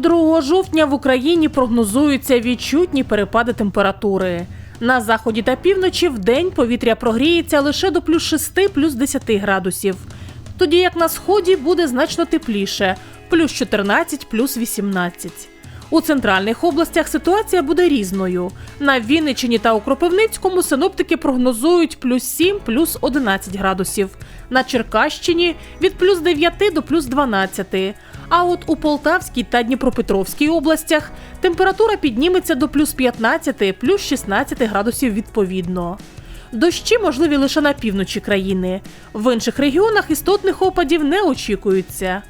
2 жовтня в Україні прогнозуються відчутні перепади температури. На заході та півночі в день повітря прогріється лише до плюс 6, плюс 10 градусів. Тоді як на сході буде значно тепліше плюс 14, плюс 18. У центральних областях ситуація буде різною. На Вінниччині та у Кропивницькому синоптики прогнозують плюс 7, плюс 11 градусів. На Черкащині від плюс 9 до плюс 12. А от у Полтавській та Дніпропетровській областях температура підніметься до плюс 15, плюс 16 градусів відповідно. Дощі можливі лише на півночі країни. В інших регіонах істотних опадів не очікується.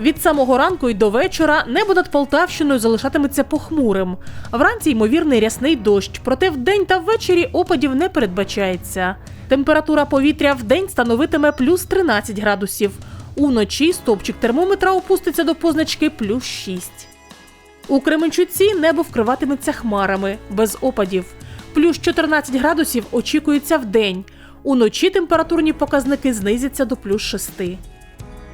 Від самого ранку й до вечора небо над Полтавщиною залишатиметься похмурим. Вранці ймовірний рясний дощ, проте вдень та ввечері опадів не передбачається. Температура повітря вдень становитиме плюс 13 градусів. Уночі стовпчик термометра опуститься до позначки плюс 6. У Кременчуці небо вкриватиметься хмарами, без опадів. Плюс 14 градусів очікується в день. Уночі температурні показники знизяться до плюс 6.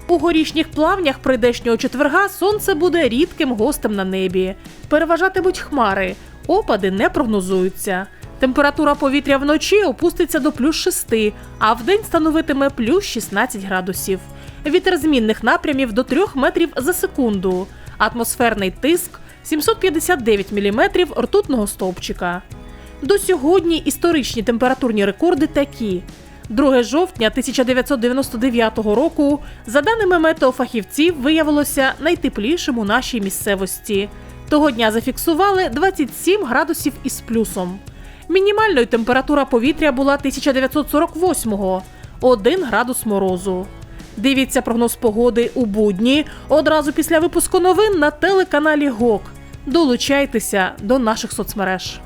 У горішніх плавнях прийдешнього четверга сонце буде рідким гостем на небі. Переважатимуть хмари, опади не прогнозуються. Температура повітря вночі опуститься до плюс 6, а вдень становитиме плюс 16 градусів. Вітер змінних напрямів до 3 метрів за секунду. Атмосферний тиск 759 міліметрів ртутного стовпчика. До сьогодні історичні температурні рекорди такі. 2 жовтня 1999 року, за даними метеофахівців, виявилося найтеплішим у нашій місцевості. Того дня зафіксували 27 градусів із плюсом. Мінімальною температура повітря була 1948-го – 1 градус морозу. Дивіться прогноз погоди у будні одразу після випуску новин на телеканалі ГОК. Долучайтеся до наших соцмереж.